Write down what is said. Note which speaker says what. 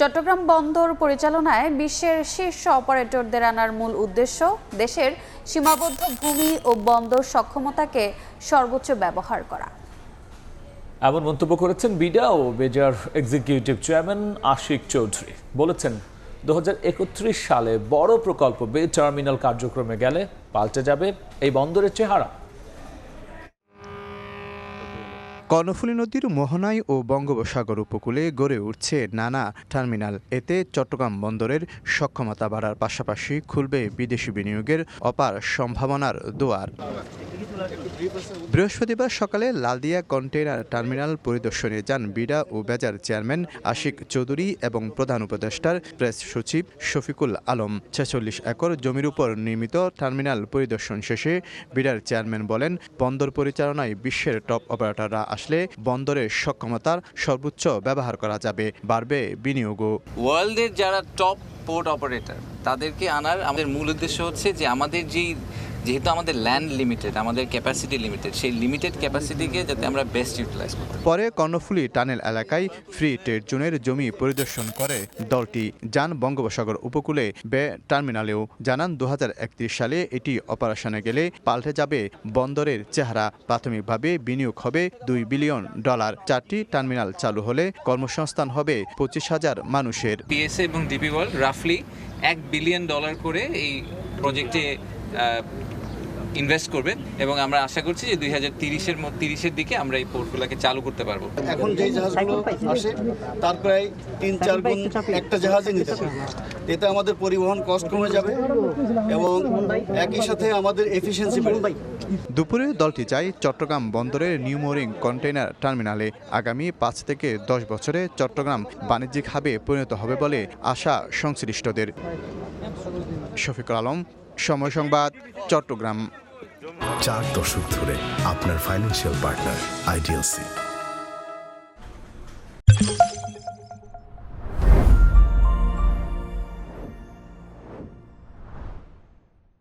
Speaker 1: চট্টগ্রাম বন্দর পরিচালনায় বিশ্বের শীর্ষ অপারেটরদের আনার মূল উদ্দেশ্য দেশের সীমাবদ্ধ ভূমি ও বন্দর সক্ষমতাকে সর্বোচ্চ ব্যবহার করা।
Speaker 2: এমন মন্তব্য করেছেন বিডা ও বেজার এক্সিকিউটিভ চেয়ারম্যান আশিক চৌধুরী। বলেছেন দু সালে বড় প্রকল্প বে, টার্মিনাল কার্যক্রমে গেলে পাল্টে যাবে এই বন্দরের চেহারা।
Speaker 3: কর্ণফুলী নদীর মোহনাই ও বঙ্গোপসাগর উপকূলে গড়ে উঠছে নানা টার্মিনাল। এতে চট্টগ্রাম বন্দরের সক্ষমতা বাড়ার পাশাপাশি খুলবে বিদেশি বিনিয়োগের অপার সম্ভাবনার দুয়ার। বৃহস্পতিবার সকালে লালদিয়া কন্টেইনার টার্মিনাল পরিদর্শনে যান বিডা ও বেজার চেয়ারম্যান আশিক চৌধুরী এবং প্রধান উপদেষ্টার প্রেস সচিব শফিকুল আলম। ছেচল্লিশ একর জমির উপর নির্মিত টার্মিনাল পরিদর্শন শেষে বিডার চেয়ারম্যান বলেন, বন্দর পরিচালনায় বিশ্বের টপ অপারেটররা আসলে বন্দরের সক্ষমতার সর্বোচ্চ ব্যবহার করা যাবে, বাড়বে বিনিয়োগও।
Speaker 4: ওয়ার্ল্ডের যারা টপ পোর্ট অপারেটর, তাদেরকে আনার আমাদের মূল উদ্দেশ্য হচ্ছে যে আমাদের যেই যেহেতু আমাদের ল্যান্ড লিমিটেড আমাদের ক্যাপাসিটি লিমিটেড সেই লিমিটেড ক্যাপাসিটিকে যাতে আমরা বেস্ট ইউটিলাইজ করতে পরে।
Speaker 3: কর্ণফুলী টানেল এলাকায় ফ্রি ট্রেড জোনের জমি পরিদর্শন করে দলটি যান বঙ্গোপসাগর উপকূলে বে টার্মিনালেও। জানান দু সালে এটি অপারেশনে গেলে পাল্টে যাবে বন্দরের চেহারা। প্রাথমিকভাবে বিনিয়োগ হবে দুই বিলিয়ন ডলার চারটি টার্মিনাল চালু হলে কর্মসংস্থান হবে পঁচিশ হাজার মানুষের।
Speaker 4: পিএসএ এবং ডিপি ওয়ার্ল্ড রাফলি এক বিলিয়ন ডলার করে এই প্রজেক্টে ইনভেস্ট করবে এবং আমরা আশা করছি যে দুই হাজার তিরিশের তিরিশের দিকে আমরা এই পোর্টগুলোকে চালু করতে পারব।
Speaker 5: এখন যেই জাহাজগুলো আসে তার প্রায় তিন চার গুণ একটা জাহাজে নিতে পারে। এতে আমাদের পরিবহন কষ্ট কমে যাবে এবং একই সাথে আমাদের এফিসিয়েন্সি বেড়ে যাবে।
Speaker 3: দুপুরে দলটি যায় চট্টগ্রাম বন্দরের নিউ মোরিং কন্টেইনার টার্মিনালে। আগামী পাঁচ থেকে দশ বছরে চট্টগ্রাম বাণিজ্যিক হাবে পরিণত হবে বলে আশা সংশ্লিষ্টদের। শফিকুল আলম সময় সংবাদ চট্টগ্রাম।
Speaker 6: চার দশক ধরে আপনার ফাইন্যান্সিয়াল পার্টনার আইডিএলসি